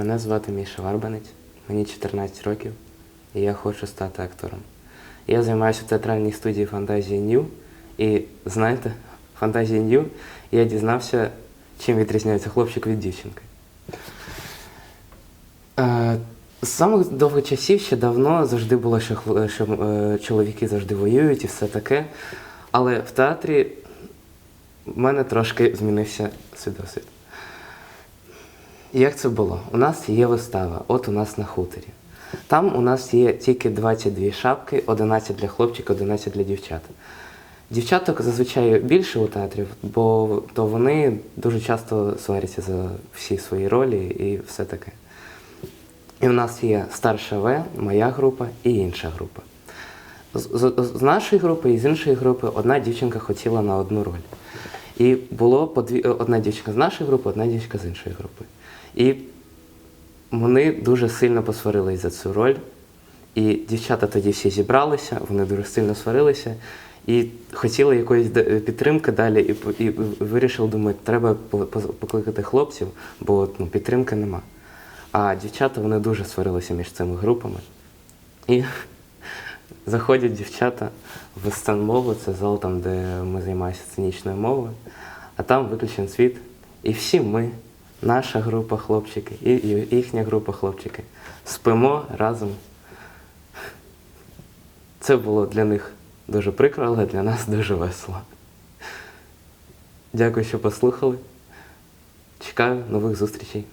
Мене звати Міша Варбанець, мені 14 років, і я хочу стати актором. Я займаюся в театральній студії Фантазії Нью. І знаєте, Фантазії Нью я дізнався, чим відрізняється хлопчик від дівчинки. Е, З самих довгих часів ще давно завжди було, що, е, чоловіки завжди воюють і все таке. Але в театрі в мене трошки змінився свідосвід. Як це було? У нас є вистава, от у нас на хуторі. Там у нас є тільки 22 шапки, 11 для хлопчиків, 11 для дівчат. Дівчаток зазвичай більше у театрі, бо то вони дуже часто сваряться за всі свої ролі і все таке. І у нас є старша В, моя група і інша група. З, з, з нашої групи і з іншої групи одна дівчинка хотіла на одну роль. І було по дві, одна дівчинка з нашої групи, одна дівчинка з іншої групи. І вони дуже сильно посварились за цю роль. І дівчата тоді всі зібралися, вони дуже сильно сварилися і хотіли якоїсь підтримки далі, і, і вирішили, думаю, треба по- по- покликати хлопців, бо ну, підтримки нема. А дівчата вони дуже сварилися між цими групами. І заходять дівчата в сценмову, це зал там, де ми займаємося сценічною мовою, а там виключений світ. І всі ми, наша група хлопчики, і їхня група хлопчики, спимо разом. Це було для них дуже прикро, але для нас дуже весело. Дякую, що послухали. Чекаю нових зустрічей.